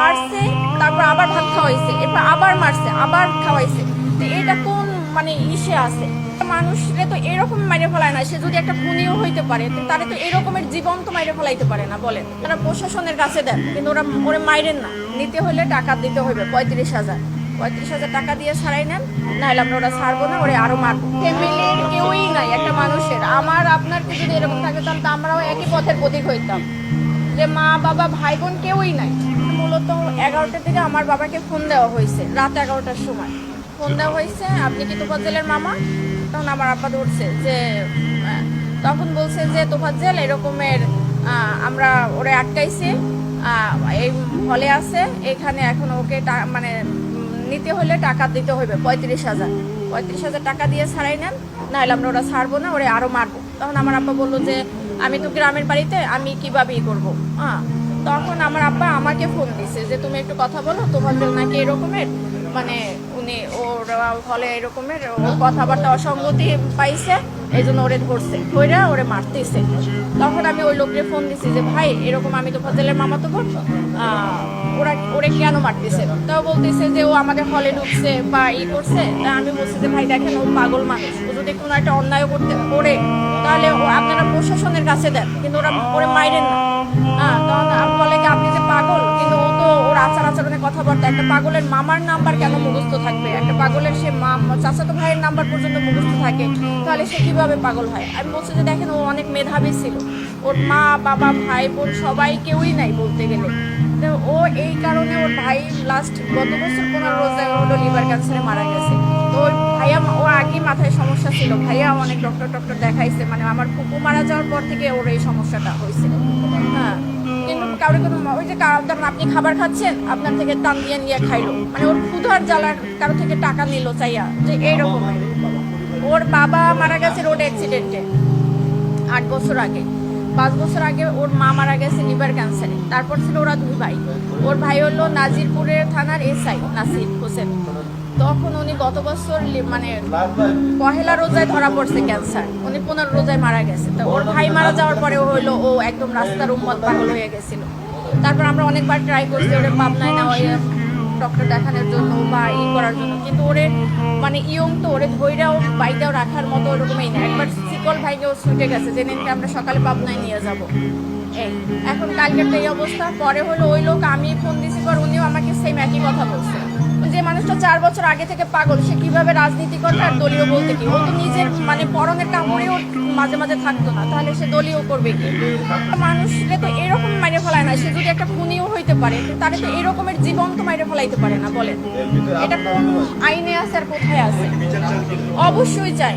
মারছে, তারপর আবার ভাত খাওয়াইছে, এরপর আবার মারছে, আবার খাওয়াইছে। এটা কোন মানে ইসে আছে? মানুষরে তো এরকম মাইরে ফেলায় না, সে যদি একটা খুনিও হইতে পারে, তো তারে তো এরকমের জীবন তো মাইরে ফেলাইতে পারে না, বলেন। তারা প্রশাসনের কাছে দেন, কিন্তু ওরা, ওরে মাইরেন না। নিতে হলে টাকা দিতে হবে পঁয়ত্রিশ হাজার। পঁয়ত্রিশ হাজার টাকা দিয়ে সারাই নেন, নাহলে আমরা ওরা ছাড়বো না, ওরে আরও মারবো। ফ্যামিলির কেউই নাই একটা মানুষের। আমার, আপনার কি যদি এরকম থাকে, তাহলে তো আমরাও একই পথের প্রতীক হইতাম। যে মা, বাবা, ভাই বোন কেউই নাই। মূলত এগারোটার থেকে আমার বাবাকে ফোন দেওয়া হয়েছে, রাত এগারোটার সময়। ফোন দেওয়া হয়েছে, আপনি কি তোফাজ্জেলের মামা? তখন আমার আব্বা ধরছে যে তখন বলছে যে, তোফাজ্জেল এরকমের আমরা ওরে আটকাইছি এই হলে আছে, এখানে এখন ওকে মানে নিতে হলে টাকা দিতে হবে পঁয়ত্রিশ হাজার। পঁয়ত্রিশ হাজার টাকা দিয়ে ছাড়াই নেন, নাহলে আমরা ওরা ছাড়বো না, ওরে আরও মারবো। তখন আমার আব্বা বলল যে, আমি তো গ্রামের বাড়িতে, আমি কীভাবে ই করব? হ্যাঁ তখন আমার আব্বা আমাকে ফোন দিছে যে, তুমি একটু কথা বলো, তোমার জন্য নাকি এরকমের? মানে উনি ওর হলে এরকমের ওর কথাবার্তা অসঙ্গতি পাইছে এই জন্য ওরে ধরছে ধরে ওরে মারতেছে। তখন আমি ওই লোককে ফোন দিছি যে, ভাই, এরকম আমি তো ফজলের মামা তো বোন ওরা, ওরে কেন মারতেছে? তাও বলতেছে যে, ও আমাদের হলে ঢুকছে বা ই করছে। তা আমি বলছি যে, ভাই, দেখেন, ও পাগল মানুষ। ও যদি কোনো একটা অন্যায় করতে, করে, তাহলে আপনারা প্রশাসনের কাছে দেন, কিন্তু ওরা ওরে মাইরেন না। তখন আচার আচরণের কথাবার্তা একটা পাগলের মামার নাম্বার কেন মুখস্থ থাকবে? একটা পাগলের সে মা চাচাতো ভাইয়ের নাম্বার পর্যন্ত মুখস্থ থাকে, তাহলে সে কীভাবে পাগল হয়? আমি বলছি যে দেখেন, ও অনেক মেধাবী ছিল। ওর মা, বাবা, ভাই, বোন সবাই কেউই নাই বলতে গেলে। ও এই কারণে ওর ভাই লাস্ট গত বছর পনেরো রোজে হলো লিভার ক্যান্সারে মারা গেছে। তো ভাইয়া ও আগেই মাথায় সমস্যা ছিল। ভাইয়া অনেক ডক্টর টক্টর দেখাইছে। মানে আমার ফুপু মারা যাওয়ার পর থেকে ওর এই সমস্যাটা হয়েছিল। হ্যাঁ। কিন্তু কোনো ওই যে ধরুন আপনি খাবার খাচ্ছেন, আপনার থেকে টান দিয়ে নিয়ে খাইলো। মানে ওর ক্ষুধার জ্বালার কারও থেকে টাকা নিল চাইয়া, যে এইরকম ওর বাবা মারা গেছে রোড অ্যাক্সিডেন্টে আট বছর আগে। পাঁচ বছর আগে ওর মা মারা গেছে লিভার ক্যান্সারে তারপর ছিল ওরা দুই ভাই। ওর ভাই হলো নাজিরপুরের থানার এসআই, নাসির হোসেন। তখন উনি গত বছর মানে পহেলা রোজায় ধরা পড়ছে ক্যান্সার উনি পনেরো রোজায় মারা গেছে। তো ওর ভাই মারা যাওয়ার পরে হলো ও একদম রাস্তার উম্মত পাগল হয়ে গেছিল। তারপর আমরা অনেকবার ট্রাই করছি ওরে পাবনায় নেওয়া ডক্টর দেখানোর জন্য বা ই করার জন্য। কিন্তু ওরে মানে ইয়ং তো, ওরে ধৈরাও বাইটাও রাখার মতো ওরকমই না। একবার শিকল ভাইকেও ছুটে গেছে, যে নিনকে আমরা সকালে পাবনায় নিয়ে যাব। এই, এখন কালকের এই অবস্থা। পরে হলো ওই লোক, আমি ফোন দিছি, পর উনিও আমাকে সেম একই কথা বলছে। যে মানুষটা চার বছর আগে থেকে পাগল, সে কীভাবে রাজনীতি করবে আর দলীয় বলতে কি? ও তো নিজের মানে পরনের কামড়েও মাঝে মাঝে থাকতো না, তাহলে সে দলীয় করবে কি? মানুষকে তো এরকম মাইরে ফেলায় না, সে যদি একটা খুনিও হইতে পারে তাহলে তো এরকমের জীবন তো মাইরে ফেলাইতে পারে না, বলেন। এটা কোন আইনে আছে আর কোথায় আছে? অবশ্যই চাই।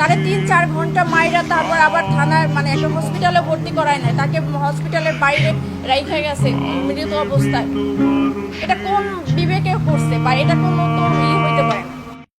তারে তিন, চার ঘণ্টা মাইরা তারপর আবার থানায় মানে একটা হসপিটালে ভর্তি করায় নাই তাকে হসপিটালের বাইরে রাইখে গেছে মৃত অবস্থায়। এটা কোন বিবেকে করছে বা এটা কোনো তো